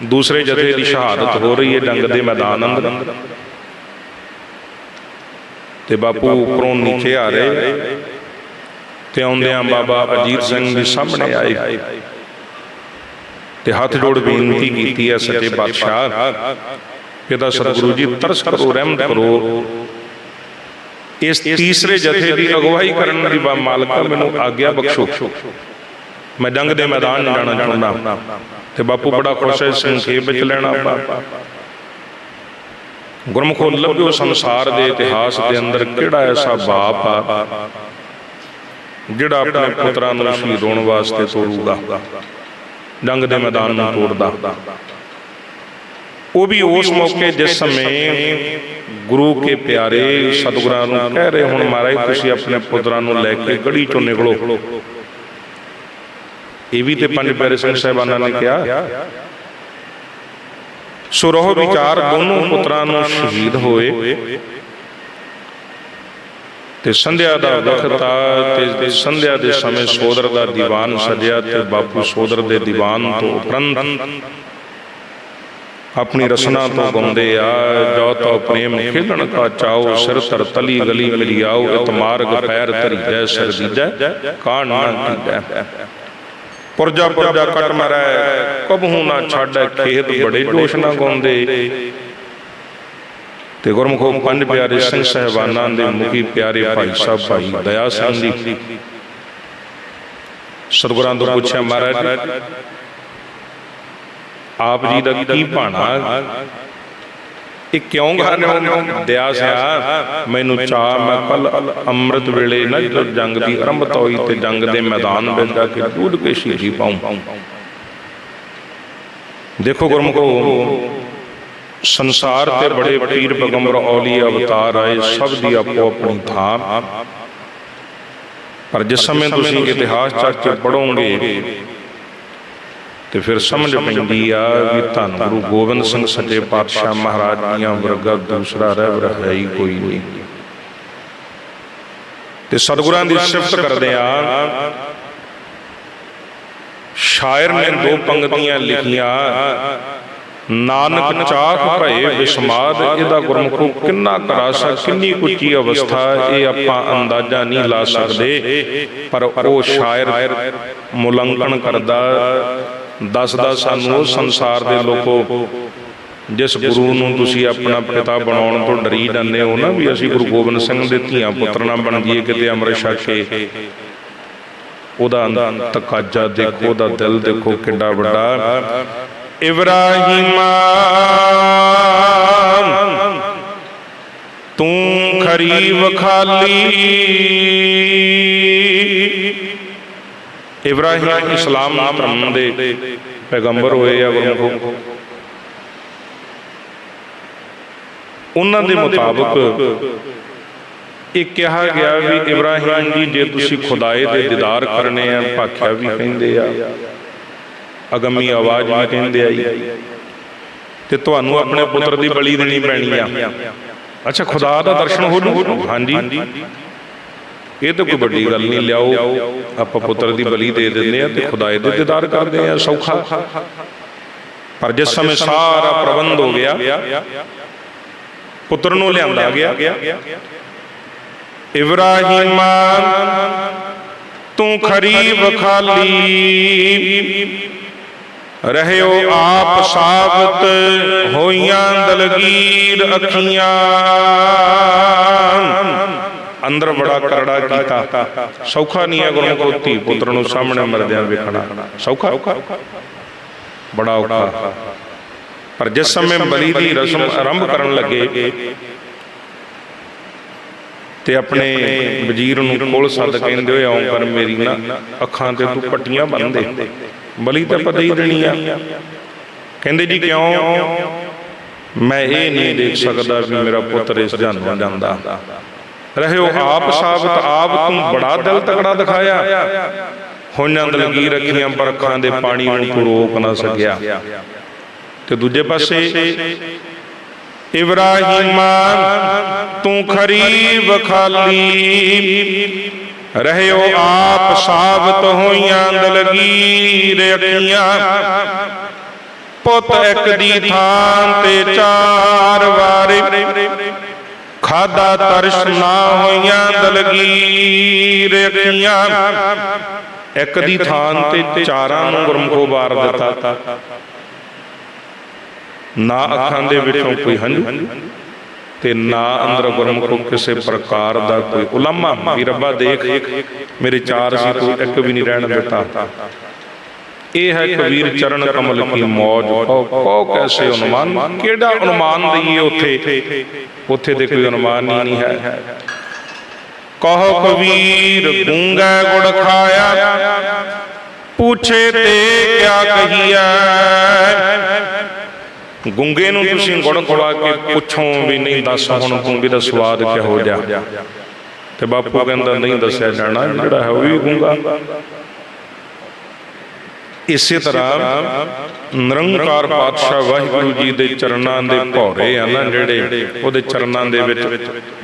ਦੂਸਰੇ ਜਥੇ ਦੀ ਸ਼ਹਾਦਤ ਹੋ ਰਹੀ ਹੈ ਜੰਗ ਦੇ ਮੈਦਾਨ ਅੰਦਰ। ਤੇ ਬਾਪੂ ਉੱਪਰੋਂ ਨੀਚੇ ਆ ਰਹੇ। ਤੇ ਆਉਂਦਿਆਂ ਬਾਬਾ ਅਜੀਤ ਸਿੰਘ ਵੀ ਸਾਹਮਣੇ ਆਏ। ਤੇ ਹੱਥ ਜੋੜ ਬੇਨਤੀ ਕੀਤੀ ਹੈ ਸੱਚੇ ਪਾਤਸ਼ਾਹ। ਇਹਦਾ ਸਤਿਗੁਰੂ ਜੀ ਤਰਸ ਕਰੋ ਰਹਿਮਤ ਕਰੋ। ਇਸ ਤੀਸਰੇ ਜਥੇ ਦੀ ਅਗਵਾਈ ਕਰਨ ਦੀ ਬਾ ਮਾਲਕਾ ਮੈਨੂੰ ਆਗਿਆ ਬਖਸ਼ੋ। ਮੈਂ ਜੰਗ ਦੇ ਮੈਦਾਨ 'ਚ ਜਾਣਾ ਚਾਹੁੰਦਾ। ਤੇ ਬਾਪੂ ਬੜਾ ਖੁਸ਼ ਹੈ, ਸੰਖੇਪ ਵਿੱਚ ਲੈਣਾ ਆਪਾਂ। ਗੁਰਮੁਖੋ ਲੱਭਿਓ ਸੰਸਾਰ ਦੇ ਇਤਿਹਾਸ ਦੇ ਅੰਦਰ ਕਿਹੜਾ ਐਸਾ ਬਾਪ ਆ, ਜਿਹੜਾ ਆਪਣੇ ਪੁੱਤਰਾਂ ਨੂੰ ਸ਼ਹੀਦ ਹੋਣ ਵਾਸਤੇ ਤੋਰੂਗਾ, ਜੰਗ ਦੇ ਮੈਦਾਨ ਨੂੰ ਤੋੜਦਾ ਉਹ ਵੀ ਉਸ ਮੌਕੇ ਜਿਸ ਸਮੇਂ ਗੁਰੂ ਕੇ ਪਿਆਰੇ ਸਤਿਗੁਰਾਂ ਨੂੰ ਕਹਿ ਰਹੇ ਹੁਣ, ਮਹਾਰਾਜ, ਤੁਸੀਂ ਆਪਣੇ ਪੁੱਤਰਾਂ ਨੂੰ ਲੈ ਕੇ ਗੜੀ ਚੋਂ ਨਿਕਲੋ। ਇਹ ਵੀ ਤੇ ਪੰਜ ਪਿਆਰੇ ਸਿੰਘ ਸਾਹਿਬਾਨਾਂ ਨੇ ਕਿਹਾ। ਸੋ ਰਹੋ ਵਿਚਾਰ ਦੋਨੋਂ ਪੁੱਤਰਾਂ ਨੂੰ ਸ਼ਹੀਦ ਹੋਏ। ਤੇ ਸੰਧਿਆ ਦਾ ਵਕਤ ਆ ਤੇ ਸੰਧਿਆ ਦੇ ਸਮੇਂ ਸੋਦਰ ਦਾ ਦੀਵਾਨ ਸਜਿਆ ਤੇ ਬਾਪੂ ਸੋਦਰ ਦੇ ਦੀਵਾਨ ਤੋਂ ਉਪਰੰਤ ਆਪਣੀ ਰਸਨਾ ਤੋਂ ਗਾਉਂਦੇ ਆ ਜੋ ਤੋ ਪ੍ਰੇਮ ਖੇਲਣ ਕਾ ਚਾਓ ਸਿਰ ਤਰ ਤਲੀ ਗਲੀ ਮਿਲੀ ਆਓ ਇਤ ਮਾਰਗ ਪੈਰ ਧਰੀ ਜੈ ਸਿਰ ਦੀਜੈ ਕਾਣ ਨਾ ਕੀਜੈ। ਪੁਰਜਾ ਪੁਰਜਾ ਕਟ ਮਰੈ ਕਬਹੂ ਨਾ ਛਾੜੈ ਖੇਤ ਬੜੇ ਜੋਸ਼ ਨਾ ਗਾਉਂਦੇ। ਤੇ ਗੁਰਮੁਖੋ ਪੰਜ ਪਿਆਰੇ ਸਿੰਘ ਸਹਿਬਾਨਾਂ ਦੇ ਮੁਖੀ ਪਿਆਰੇ ਭਾਈ ਸਾਹਿਬ ਭਾਈ ਦਇਆ ਸਿੰਘ ਜੀ। ਸਤਿਗੁਰਾਂ ਤੋਂ ਪੁੱਛਿਆ ਮਹਾਰਾਜ। ਆਪ ਜੀ ਦਾ ਕੀ ਭਾਣਾ? ਇਹ ਕਿਉਂ ਹੋ ਦਿਆ ਸਿਆ ਮੈਨੂੰ ਚਾਹ ਮੈਂ ਕੱਲ ਅੰਮ੍ਰਿਤ ਵੇਲੇ ਨਾ ਜਦੋਂ ਜੰਗ ਦੀ ਆਰੰਭਤਾ ਹੋਈ ਤੇ ਜੰਗ ਦੇ ਮੈਦਾਨ ਵਿੱਚ ਜਾ ਕੇ ਦੂਧ ਕੇ ਸ਼ਹੀਦੀ ਪਾਉਂ। ਦੇਖੋ ਗੁਰਮੁਖੋ ਸੰਸਾਰ ਤੇ ਬੜੇ ਪੀਰ ਪੈਗੰਬਰ ਔਲੀ ਅਵਤਾਰ ਆਏ ਸਭ ਦੀ ਆਪੋ ਆਪਣੀ ਥਾਂ। ਪਰ ਜਿਸ ਸਮੇਂ ਤੁਸੀਂ ਇਤਿਹਾਸ ਚਰਚੇ ਪੜੋਗੇ ਤੇ ਫਿਰ ਸਮਝ ਪੈਂਦੀ ਆ ਵੀ ਧੰਨ ਗੁਰੂ ਗੋਬਿੰਦ ਸਿੰਘ ਸੱਚੇ ਪਾਤਸ਼ਾਹ ਮਹਾਰਾਜ ਦੀਆਂ ਵਰਗਾ ਦੂਸਰਾ ਰਹਿਬਰ ਹੈ ਹੀ ਕੋਈ ਨਹੀਂ। ਤੇ ਸਤਿਗੁਰਾਂ ਦੀ ਸਿਫਤ ਕਰਦੇ ਆ। ਸ਼ਾਇਰ ਨੇ ਦੋ ਪੰਕਤੀਆਂ ਲਿਖੀਆਂ। ਨਾਨਕ ਚਾਖ ਭਏ ਵਿਸਮਾਦ ਇਹਦਾ ਗੁਰਮੁਖੋ ਕਿੰਨਾ ਕਰਾਸਾ ਕਿੰਨੀ ਉੱਚੀ ਅਵਸਥਾ ਇਹ ਆਪਾਂ ਅੰਦਾਜ਼ਾ ਨਹੀਂ ਲਾ ਸਕਦੇ। ਪਰ ਉਹ ਸ਼ਾਇਰ ਮੁਲੰਕਣ ਕਰਦਾ। ਦੱਸਦਾ ਸਾਨੂੰ ਉਹ ਸੰਸਾਰ ਦੇ ਲੋਕੋ, ਜਿਸ ਗੁਰੂ ਨੂੰ ਤੁਸੀਂ ਆਪਣਾ ਪਿਤਾ ਬਣਾਉਣ ਤੋਂ ਡਰੀ ਜਾਂਦੇ ਹੋ ਨਾ ਵੀ ਅਸੀਂ ਗੁਰੂ ਗੋਬਿੰਦ ਸਿੰਘ ਦੇ ਧੀਆਂ ਪੁੱਤਰ ਨਾ ਬਣ ਜਾਈਏ ਕਿਤੇ ਅੰਮ੍ਰਿਤ ਛਕ ਉਹਦਾ ਤਕਾਜਾ ਦੇਖੋ, ਉਹਦਾ ਦਿਲ ਦੇਖੋ ਕਿੱਡਾ ਵੱਡਾ। ਇਬਰਾਹੀਮਾ, ਤੂੰ ਖਰੀ ਵਖਾਲੀ ਇਬਰਾਹੀਮ ਇਸਲਾਮ ਧਰਮ ਦੇ ਪੈਗੰਬਰ ਹੋਏ ਆ ਗੁਰਮੁਖ। ਉਹਨਾਂ ਦੇ ਮੁਤਾਬਕ ਇਹ ਕਿਹਾ ਗਿਆ ਵੀ ਇਬਰਾਹੀਮ ਜੀ ਜੇ ਤੁਸੀਂ ਖੁਦਾਏ ਦੇ ਦੀਦਾਰ ਕਰਨੇ ਆ ਭਾਖਿਆ ਵੀ ਕਹਿੰਦੇ ਆ। ਅਗੰਮੀ ਆਵਾਜ਼ ਵੀ ਕਹਿੰਦੇ ਆਈ ਤੇ ਤੁਹਾਨੂੰ ਆਪਣੇ ਪੁੱਤਰ ਦੀ ਬਲੀ ਦੇਣੀ ਪੈਣੀ ਆ। ਅੱਛਾ ਖੁਦਾ ਦਾ ਦਰਸ਼ਨ ਹੋ ਜੂ? ਹਾਂਜੀ। ਇਹ ਤਾਂ ਕੋਈ ਵੱਡੀ ਗੱਲ ਨਹੀਂ ਲਿਆਓ ਆਪਾਂ ਪੁੱਤਰ ਦੀ ਬਲੀ ਦੇ ਦਿੰਦੇ ਆ ਤੇ ਖੁਦਾਏ ਦੇ ਦੀਦਾਰ ਕਰਦੇ ਆ ਸੌਖਾ। ਪਰ ਜਿਸ ਸਮੇਂ ਸਾਰਾ ਪ੍ਰਬੰਧ ਹੋ ਗਿਆ ਪੁੱਤਰ ਨੂੰ ਲਿਆਂਦਾ ਗਿਆ। ਇਬਰਾਹੀਮਾ ਤੂੰ ਖਰੀਬ ਖਾਲੀ। ਰਹਿਓ ਆਪ ਸਾਬਤ ਹੋਈਆਂ ਦਲਗੀਰ ਅੱਖੀਆਂ। ਅੰਦਰ ਬੜਾ ਕਰੜਾ ਕੀਤਾ। ਸੌਖਾ ਨਹੀਂ ਹੈ ਗੁਰਮੁਖੋ ਧੀ ਪੁੱਤਰ ਨੂੰ ਸਾਹਮਣੇ ਮਰਦਿਆਂ ਵੇਖਣਾ। ਸੌਖਾ? ਬੜਾ ਔਖਾ। ਪਰ ਜਿਸ ਸਮੇਂ ਬਲੀ ਦੀ ਰਸਮ ਆਰੰਭ ਕਰਨ ਲੱਗੇ ਤੇ ਆਪਣੇ ਵਜ਼ੀਰ ਨੂੰ ਕੋਲ ਸੱਦ ਕਹਿੰਦੇ ਹੋਏ ਆਉਂ ਕਰ ਮੇਰੀ ਨਾ ਅੱਖਾਂ ਤੇ ਤੂੰ ਪੱਟੀਆਂ ਬੰਨ ਦੇ। ਬਲੀ ਤਾਂ ਪਤਾ ਹੀ ਦੇਣੀ ਆ। ਕਹਿੰਦੇ ਜੀ ਕਿਉਂ? ਮੈਂ ਇਹ ਨਹੀਂ ਦੇਖ ਸਕਦਾ ਵੀ ਮੇਰਾ ਪੁੱਤਰ ਇਸ ਜਨਮ ਜਾਂਦਾ। ਰਹਿਓ ਆਪ ਸਾਬਤ ਆਪ ਤੂੰ ਬੜਾ ਦਿਲ ਤਕੜਾ ਦਿਖਾਇਆ। ਹੋਈਆਂ ਦਲਗੀ ਰੱਖੀਆਂ ਬਰਖਾਂ ਦੇ ਪਾਣੀ ਨੂੰ ਤੂੰ ਰੋਕ ਨਾ ਸਕਿਆ। ਤੇ ਦੂਜੇ ਪਾਸੇ ਇਬਰਾਹੀਮਾ ਤੂੰ ਖਰੀਬ ਖਾਲੀ ਰਹਿਓ ਆਪ ਸਾਬਤ ਹੋਈਆਂ ਦਲਗੀਰ ਅੱਖੀਆਂ ਪੁੱਤ ਇੱਕ ਦੀ ਥਾਂ ਤੇ ਚਾਰ ਵਾਰੇ ਖਾਦਾ ਤਰਸ ਨਾ ਹੋਈਆਂ ਦਲਗੀਰ ਅੱਖੀਆਂ। ਇੱਕ ਦੀ ਥਾਂ ਤੇ ਚਾਰਾਂ ਨੂੰ ਗੁਰਮਖੋ ਬਾਰ ਦਿੱਤਾ। ਨਾ ਅੱਖਾਂ ਦੇ ਵਿੱਚੋਂ ਕੋਈ ਹੰਝੂ ਤੇ ਨਾ ਅੰਦਰ ਗੁਰਮੁਖੋ ਕਿਸੇ ਪ੍ਰਕਾਰ ਦਾ ਕੋਈ ਉਲਮਾ। ਵੀ ਰੱਬਾ ਦੇਖ ਮੇਰੇ ਚਾਰ ਸੀ ਤੂੰ ਇੱਕ ਵੀ ਨਹੀਂ ਰਹਿਣ ਦਿੱਤਾ। ਇਹ ਹੈ ਕਬੀਰ ਚਰਨ ਕਮਲ ਕੀ ਮੌਜ। ਕੋ ਕੋ ਕੈਸੇ ਅਨੁਮਾਨ? ਕਿਹੜਾ ਅਨੁਮਾਨ ਦਈਏ ਉੱਥੇ? ਉੱਥੇ? ਦੇ ਕੋਈ ਅਨੁਮਾਨ ਹੀ ਨਹੀਂ ਹੈ ਕਹੋ ਕਬੀਰ ਗੂੰਗਾ ਗੁੜ ਖਾਇਆ। ਪੁੱਛੇ ਤੇ ਕਿਆ ਕਹੀਐ? ਗੁੰਗੇ ਨੂੰ ਤੁਸੀਂ ਗੁੜ ਖਵਾ ਕੇ ਪੁੱਛੋ ਵੀ ਨਹੀਂ ਦੱਸ ਹੁਣ ਤੂੰ ਵੀ ਦਾ ਸਵਾਦ ਕਿਹੋ ਜਿਹਾ? ਤੇ ਬਾਪੂ ਕਹਿੰਦਾ ਨਹੀਂ ਦੱਸਿਆ ਜਾਣਾ ਜਿਹੜਾ ਹੈ ਉਹ ਵੀ ਗੁੰਗਾ। ਇਸੇ ਤਰ੍ਹਾਂ ਨਿਰੰਕਾਰ ਪਾਤਸ਼ਾਹ ਵਾਹਿਗੁਰੂ ਜੀ ਦੇ ਚਰਨਾਂ ਦੇ ਭੌਰੇ ਆ ਨਾ ਜਿਹੜੇ ਉਹਦੇ ਚਰਨਾਂ ਦੇ ਵਿੱਚ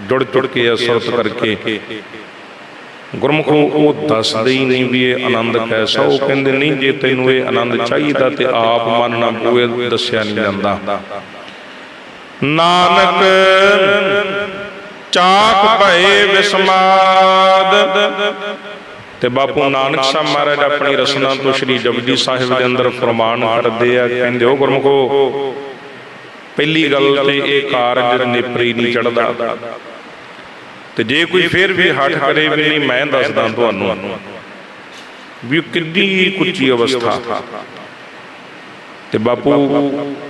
ਜੁੜ ਜੁੜ ਕੇ ਅਸਰਤ ਕਰਕੇ ਗੁਰਮੁਖੋ ਉਹ ਦੱਸਦੇ ਹੀ ਨਹੀਂ ਵੀ ਇਹ ਆਨੰਦ ਕੈਸਾ ਉਹ ਕਹਿੰਦੇ ਨਹੀਂ ਜੇ ਤੈਨੂੰ ਇਹ ਆਨੰਦ ਚਾਹੀਦਾ ਤੇ ਆਪ ਮਨ ਨਾ ਪੂਏ ਦੱਸਿਆ ਨਹੀਂ ਜਾਂਦਾ। ਨਾਨਕ ਚਾਕ ਭਏ ਵਿਸਮਾਦ ਤੇ ਬਾਪੂ ਨਾਨਕ ਸਾਹਿਬ ਮਹਾਰਾਜ ਆਪਣੀ ਰਸਨਾ ਤੋਂ ਸ੍ਰੀ ਜਪਜੀ ਸਾਹਿਬ ਦੇ ਅੰਦਰ ਫਰਮਾਨ ਕਰਦੇ ਆ ਕਹਿੰਦੇ ਉਹ ਗੁਰਮੁਖੋ ਪਹਿਲੀ ਗੱਲ ਤੇ ਇਹ ਕਾਰਜ ਨੇਪਰੇ ਨਹੀਂ ਚੜਦਾ ਤੇ ਜੇ ਕੋਈ ਫਿਰ ਵੀ ਹੱਠ ਕਰੇ ਵੀ ਨਹੀਂ ਮੈਂ ਦੱਸਦਾ ਤੁਹਾਨੂੰ ਵੀ ਕਿੰਨੀ ਕੁੱਚੀ ਅਵਸਥਾ। ਤੇ ਬਾਪੂ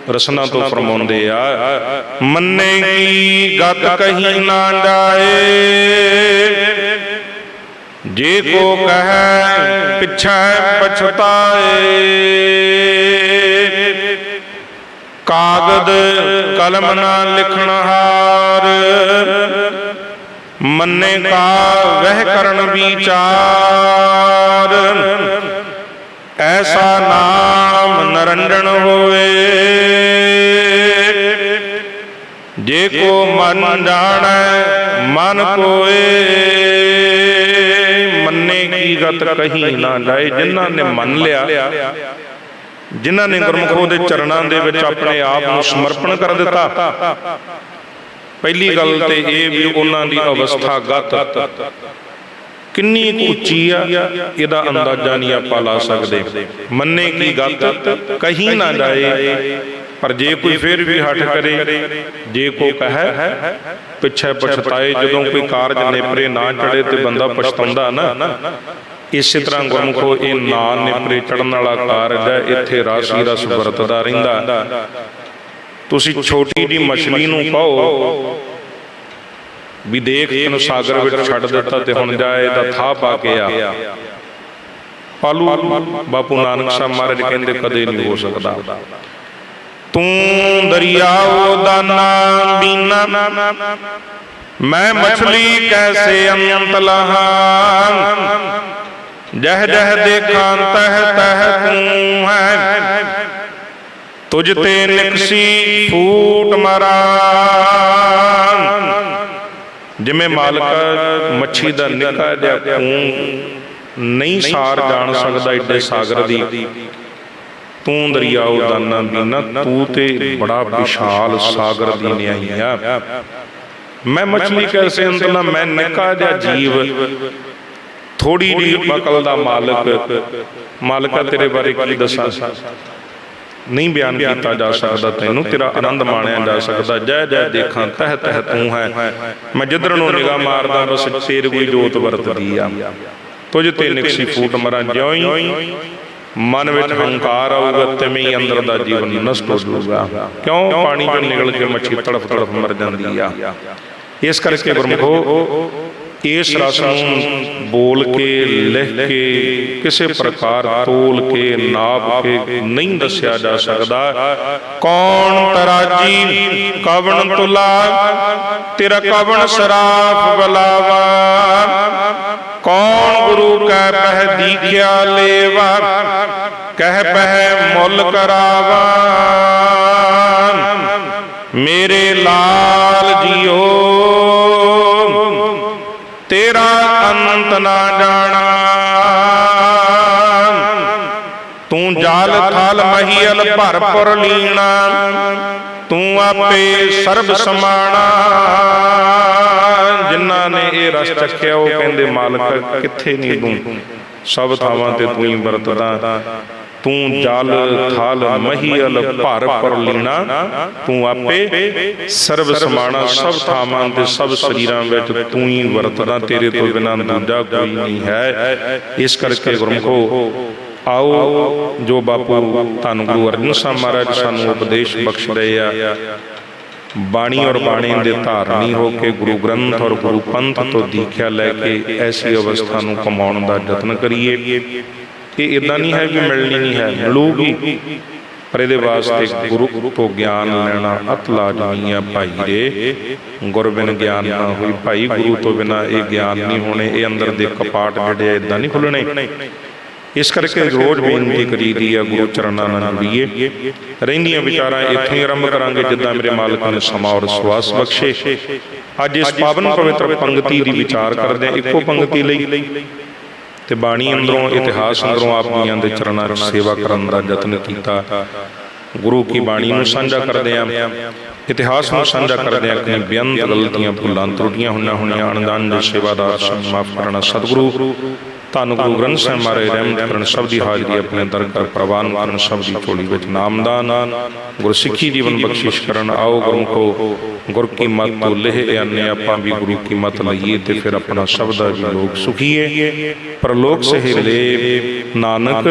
ਰਸਨਾ ਤੋਂ ਫਰਮਾਉਂਦੇ ਆ ਮੰਨੇ ਕੀ ਗਤ ਕਹੀ ਨਾ ਜਾਏ ਜੇ ਕੋ ਕਹੈ, ਪਿਛੈ ਪਛਤਾਏ। ਕਾਗਦ ਕਲਮ ਨਾ ਲਿਖਣ ਹਾਰ। ਮੰਨੇ ਕਾ ਵਹਿ ਕਰਨ ਵਿਚਾਰ। ਐਸਾ ਨਾਮ ਨਰੰਡਣ ਹੋਏ ਜੇ ਕੋ ਮਨ ਜਾਣੈ, ਮਨ ਕੋਏ। ਗਤ ਕਹੀ ਨਾ ਜਾਏ ਜਿਨ੍ਹਾਂ ਨੇ ਮੰਨ ਲਿਆ ਜਿਨ੍ਹਾਂ ਨੇ ਗੁਰਮੁਖੋ ਦੇ ਚਰਨਾਂ ਦੇ ਵਿੱਚ ਆਪਣੇ ਆਪ ਨੂੰ ਸਮਰਪਣ ਕਰ ਦਿੱਤਾ। ਪਹਿਲੀ ਗੱਲ ਤੇ ਇਹ ਵੀ ਉਹਨਾਂ ਦੀ ਅਵਸਥਾ ਗਤ। ਕਿੰਨੀ ਉੱਚੀ ਆ ਇਹਦਾ ਅੰਦਾਜ਼ਾ ਨਹੀਂ ਆਪਾਂ ਲਾ ਸਕਦੇ। ਮੰਨੇ ਕੀ ਗਤ? ਕਹੀ ਨਾ ਜਾਏ। ਪਰ ਜੇ ਕੋਈ ਫਿਰ ਵੀ ਹੱਠ ਕਰੇ ਜੇ ਕੋ ਕਹੈ ਪਿੱਛੇ ਪਛਤਾਏ ਜਦੋਂ ਕੋਈ ਕਾਰਜ ਨੇਪਰੇ ਨਾ ਚੜੇ ਤੇ ਬੰਦਾ ਪਛਤਾਉਂਦਾ ਨਾ। ਇਸੇ ਤਰ੍ਹਾਂ ਗੁਰਮੁਖੋ ਇਹ ਨਾਂ ਨੇਪਰੇ ਚੜਨ ਵਾਲਾ ਕਾਰਜ ਹੈ ਇੱਥੇ ਰਾਸੀ ਰਸ ਵਰਤਦਾ ਰਹਿੰਦਾ। ਤੁਸੀਂ ਛੋਟੀ ਜੀ ਮਛਲੀ ਨੂੰ ਕਹੋ ਵੀ ਦੇਖ ਤੈਨੂੰ ਸਾਗਰ ਵਿੱਚ ਛੱਡ ਦਿੱਤਾ ਤੇ ਹੁਣ ਜਾ ਇਹਦਾ ਥਾਹ ਪਾ ਕੇ ਆ। ਪਾਲੂ ਬਾਪੂ ਨਾਨਕ ਸਾਹਿਬ ਮਹਾਰਾਜ ਕਹਿੰਦੇ ਕਦੇ ਨਹੀਂ ਹੋ ਸਕਦਾ। ਤੂੰ ਦਰਿਆਓ ਦਾ ਨਾਮ ਬੀਨਾ। ਮੈਂ ਮਛਲੀ ਕੈਸੇ ਅੰਤ ਲਹਾਂ? ਜਹ ਜਹ ਦੇਖਾਂ ਤਹ ਤਹ ਤੂੰ ਹੈ। ਤੁਝ ਤੇ ਨਿਕਸੀ ਫੂਟ ਮਰਾਂ। ਜਿਵੇਂ ਮਾਲਕ ਮੱਛੀ ਦਾ ਨਿੱਕਾ ਜਿਹਾ ਖੂਨ ਨਹੀਂ ਸਾਰ ਜਾਣ ਸਕਦਾ ਏਡੇ ਸਾਗਰ ਦੀ। ਤੂੰ ਦਰਿਆਉ ਦਾਨਾ ਬੀਨਾ ਤੂੰ ਤੇ ਬੜਾ ਵਿਸ਼ਾਲ ਸਾਗਰ ਦੀ ਨਿਆਈ ਆ ਮੈਂ ਮਛਲੀ ਕੈਸੇ ਅੰਤਲਾ ਮੈਂ ਨਿੱਕਾ ਜਿਹਾ ਜੀਵ। ਥੋੜੀ ਜੀ ਅਕਲ ਦਾ ਮਾਲਕ। ਮਾਲਕਾ। ਤੇਰੇ ਬਾਰੇ ਕੀ ਦੱਸਾਂ? ਨਹੀਂ ਬਿਆਨ ਕੀਤਾ ਜਾ ਸਕਦਾ ਤੈਨੂੰ ਤੇਰਾ ਆਨੰਦ ਮਾਣਿਆ ਜਾ ਸਕਦਾ। ਜੈ ਜੈ ਦੇਖਾਂ ਤਹ ਤਹ ਤੂੰ ਹੈ। ਮੈਂ ਜਿੱਧਰ ਨੂੰ ਨਿਗਾਹ ਮਾਰਦਾ ਬਸ ਤੇਰੇ ਕੋਈ ਜੋਤ ਵਰਤਦੀ ਆ। ਤੁਝ ਤੇ ਨਿਕਸੀ ਫੂਟ ਮਰਾਂ ਜਿਉਂ ਹੀ ਮਨ ਵਿੱਚ ਹੰਕਾਰ ਆਊਗਾ ਤਿਵੇਂ ਹੀ ਅੰਦਰ ਦਾ ਜੀਵਨ ਨਸ਼ਟ ਹੋ ਜਾਊਗਾ। ਕਿਉਂ? ਪਾਣੀ ਚੋਂ ਨਿਕਲ ਕੇ ਮੱਛੀ ਤੜਫ ਤੜਫ ਮਰ ਜਾਂਦੀ ਆ। ਇਸ ਕਰਕੇ ਗੁਰਮੁਖੋ ਇਸ ਰਸ ਨੂੰ ਬੋਲ ਕੇ, ਲਿਖ ਕੇ, ਕਿਸੇ ਪ੍ਰਕਾਰ ਤੋਲ ਕੇ, ਨਾਪ ਕੇ ਨਹੀਂ ਦੱਸਿਆ ਜਾ ਸਕਦਾ। ਕੌਣ ਤਰਾਜੀ? ਕਵਣ ਤੁਲਾ? ਤੇਰਾ ਕਵਣ ਸਰਾਫ ਬਲਾਵਾ? ਕੌਣ ਗੁਰੂ ਕੈ ਪਹਿ ਦੀਖਿਆ ਲੇਵਾ? ਕਹਿ ਪਹਿ ਮੁੱਲ ਕਰਾਵਾ। ਮੇਰੇ ਲਾਲ ਜੀਓ ਤੇਰਾ ਅੰਤ ਨਾ ਜਾਣਾ। ਤੂੰ ਜਾਲ ਥਲ ਮਹੀਲ ਭਰਪੁਰ ਲੀਣਾ। ਤੂੰ ਆਪੇ ਸਰਬ ਸਮਾਣਾ। ਜਿਨ੍ਹਾਂ ਨੇ ਇਹ ਰਸ ਚੱਖਿਆ ਉਹ ਕਹਿੰਦੇ, ਮਾਲਕ, ਕਿੱਥੇ ਨਹੀਂ ਤੂੰ? ਸਭ ਥਾਵਾਂ ਤੇ ਤੂੰ ਹੀ ਵਰਤਦਾ। ਤੂੰ ਜਲ, ਥਲ ਮਹੀਲ ਭਰ ਪਰ ਲੀਣਾ। ਤੂੰ ਆਪੇ ਸਰਬ ਸਮਾਣਾ, ਸਭ ਥਾਵਾਂ ਤੇ ਸਭ ਸਰੀਰਾਂ ਵਿੱਚ ਤੂੰ ਹੀ ਵਰਤਦਾ, ਤੇਰੇ ਤੋਂ ਬਿਨਾਂ ਦੂਜਾ ਕੋਈ ਨਹੀਂ ਹੈ। ਇਸ ਕਰਕੇ ਗੁਰਮਖੋ, ਆਓ ਜੋ ਬਾਪੂ ਧੰਨ ਗੁਰੂ ਅਰਜਨ ਸਾਹਿਬ ਮਹਾਰਾਜ ਸਾਨੂੰ ਉਪਦੇਸ਼ ਬਖਸ਼ ਰਹੇ ਆ, ਬਾਣੀ ਔਰ ਬਾਣੀ ਦੇ ਧਾਰਨੀ ਹੋ ਕੇ ਗੁਰੂ ਗ੍ਰੰਥ ਔਰ ਗੁਰੂ ਪੰਥ ਤੋਂ ਦੀਖਿਆ ਲੈ ਕੇ ਐਸੀ ਅਵਸਥਾ ਨੂੰ ਕਮਾਉਣ ਦਾ ਯਤਨ ਕਰੀਏ। ਇਹ ਇਦਾਂ ਨਹੀਂ ਹੈ ਕਿ ਮਿਲਣੀ ਨਹੀਂ ਹੈ। ਮਿਲੂਗੀ। ਪਰ ਇਹਦੇ ਵਾਸਤੇ ਗੁਰੂ ਤੋਂ ਗਿਆਨ ਲੈਣਾ ਅਤ ਲਾਜ਼ਮੀ ਆ ਭਾਈ ਰੇ ਗੁਰ ਬਿਨ ਗਿਆਨ ਨਾ ਹੋਈ ਭਾਈ ਗੁਰੂ ਤੋਂ ਬਿਨਾ ਇਹ ਗਿਆਨ ਨਹੀਂ ਹੋਣੇ। ਇਹ ਅੰਦਰ ਦੇ ਕਪਾਟ ਜਿਹੜੇ ਇਦਾਂ ਨਹੀਂ ਖੁੱਲਣੇ। ਇਸ ਕਰਕੇ ਰੋਜ਼ ਬੇਨਤੀ ਕਰੀਦੀ ਆ ਗੁਰੂ ਚਰਨਾਂ ਨਾਲ ਜੁੜੀਏ ਰਹਿੰਦੀਆਂ ਵਿਚਾਰਾਂ ਇੱਥੋਂ ਹੀ ਆਰੰਭ ਕਰਾਂਗੇ ਜਿੱਦਾਂ ਮੇਰੇ ਮਾਲਕ ਨੇ ਸਮਾਂ ਔਰ ਸਵਾਸ ਬਖਸ਼ੇ। ਅੱਜ ਇਸ ਪਾਵਨ ਪਵਿੱਤਰ ਪੰਕਤੀ ਦੀ ਵਿਚਾਰ ਕਰਦੇ ਆ ਇੱਕੋ ਪੰਕਤੀ ਲਈ। ਤੇ ਬਾਣੀ ਅੰਦਰੋਂ ਇਤਿਹਾਸ ਅੰਦਰੋਂ ਆਪ ਜੀਆਂ ਦੇ ਚਰਨਾਂ 'ਚ ਸੇਵਾ ਕਰਨ ਦਾ ਯਤਨ ਕੀਤਾ। ਗੁਰੂ ਕੀ ਬਾਣੀ ਨੂੰ ਸਾਂਝਾ ਕਰਦੇ ਆ। ਇਤਿਹਾਸ ਨੂੰ ਸਾਂਝਾ ਕਰਦੇ ਆ। ਕਿ ਬੇਅੰਤ ਗਲਤੀਆਂ ਭੁੱਲਾਂ ਤਰੁੱਟੀਆਂ ਹੋਈਆਂ। ਹੋਣੀਆਂ ਅਣਜਾਣ ਦੇ ਸੇਵਾਦਾਰ ਮਾਫ ਕਰਨਾ ਸਤਿਗੁਰੂ। ਧੰਨ ਗੁਰੂ ਗ੍ਰੰਥ ਸਾਹਿਬ ਮਹਾਰਾਜ ਰਹਿਮਤ ਕਰਨ ਸਭ ਦੀ ਹਾਜ਼ਰੀ ਆਪਣੇ ਦਰ ਕਰ ਪ੍ਰਵਾਨ ਕਰਨ ਸਭ ਦੀ ਝੋਲੀ ਵਿੱਚ ਨਾਮਦਾਨ। ਗੁਰਸਿੱਖੀ ਜੀਵਨ ਬਖਸ਼ਿਸ਼ ਕਰਨ। ਆਓ ਗੁਰਮੁਖੋ ਗੁਰ ਕੀ ਮਤ ਲਹਿ ਆਨੇ ਆਪਾਂ ਵੀ ਗੁਰੂ ਕੀ ਮਤ ਲਈਏ ਤੇ ਫਿਰ ਆਪਣਾ ਸ਼ਬਦ ਵੀ ਲੋਕ ਸੁਖੀਏ ਪਰਲੋਕ ਸਹਿ ਲੈ ਨਾਨਕ,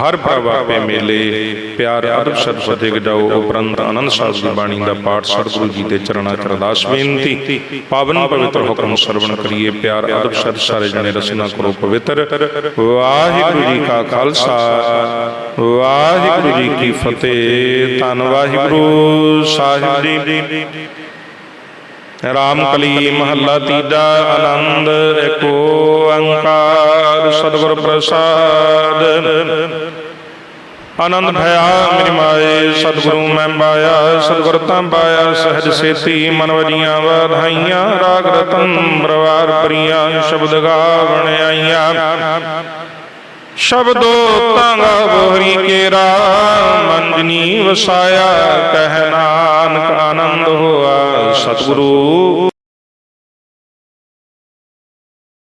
ਹਰ ਪ੍ਰਭ ਆਪੇ ਮੇਲੇ। ਪਿਆਰ ਅਦਬ ਸਦ ਫਤਿਹ ਗਜਾਓ ਉਪਰੰਤ ਆਨੰਦ ਸਾਹਿਬ ਦੀ ਬਾਣੀ ਦਾ ਪਾਠ ਸਤਿਗੁਰੂ ਜੀ ਦੇ ਚਰਨਾਂ ਚ ਅਰਦਾਸ ਬੇਨਤੀ। ਪਾਵਨ ਪਵਿੱਤਰ ਹੁਕਮ ਸਰਵਣ ਕਰੀਏ, ਪਿਆਰ ਅਦਬ ਸਦ ਸਾਰੇ ਜਣੇ ਰਸਨਾ ਕਰੋ ਪਵਿੱਤਰ। ਵਾਹਿਗੁਰੂ ਜੀ ਕਾ ਖਾਲਸਾ। ਵਾਹਿਗੁਰੂ ਜੀ ਕੀ ਫਤਿਹ। ਧੰਨ ਵਾਹਿਗੁਰੂ। ਸਾਹਿਬ ਜੀ। ਰਾਮ ਕਲੀ ਮਹੱਲਾ ਤੀਜਾ ਆਨੰਦ ਏਕ ਓੰਕਾਰ ਸਤਿਗੁਰ ਪ੍ਰਸਾਦ। ਆਨੰਦ ਭਇਆ ਮੇਰੀ ਮਾਏ ਸਤਿਗੁਰੂ ਮੈਂ ਪਾਇਆ ਸਤਿਗੁਰ ਤਾਂ ਪਾਇਆ ਸਹਿਜ ਸੇਤੀ ਮਨ ਵਜੀਆਂ ਵਧਾਈਆਂ ਰਾਗ ਰਤਨ ਬਰਵਾਰ ਪ੍ਰੀਆਂ ਸ਼ਬਦ ਗਾਵਣ ਆਈਆਂ। ਸ਼ਬਦੋ ਤਾਂਗਾ ਬੋਹਰੀ ਕੇਰਾ ਮੰਜਨੀ ਵਸਾਇਆ ਕਹਿ ਨਾਨਕ ਆਨੰਦ ਹੋਆ ਸਤਿਗੁਰੂ।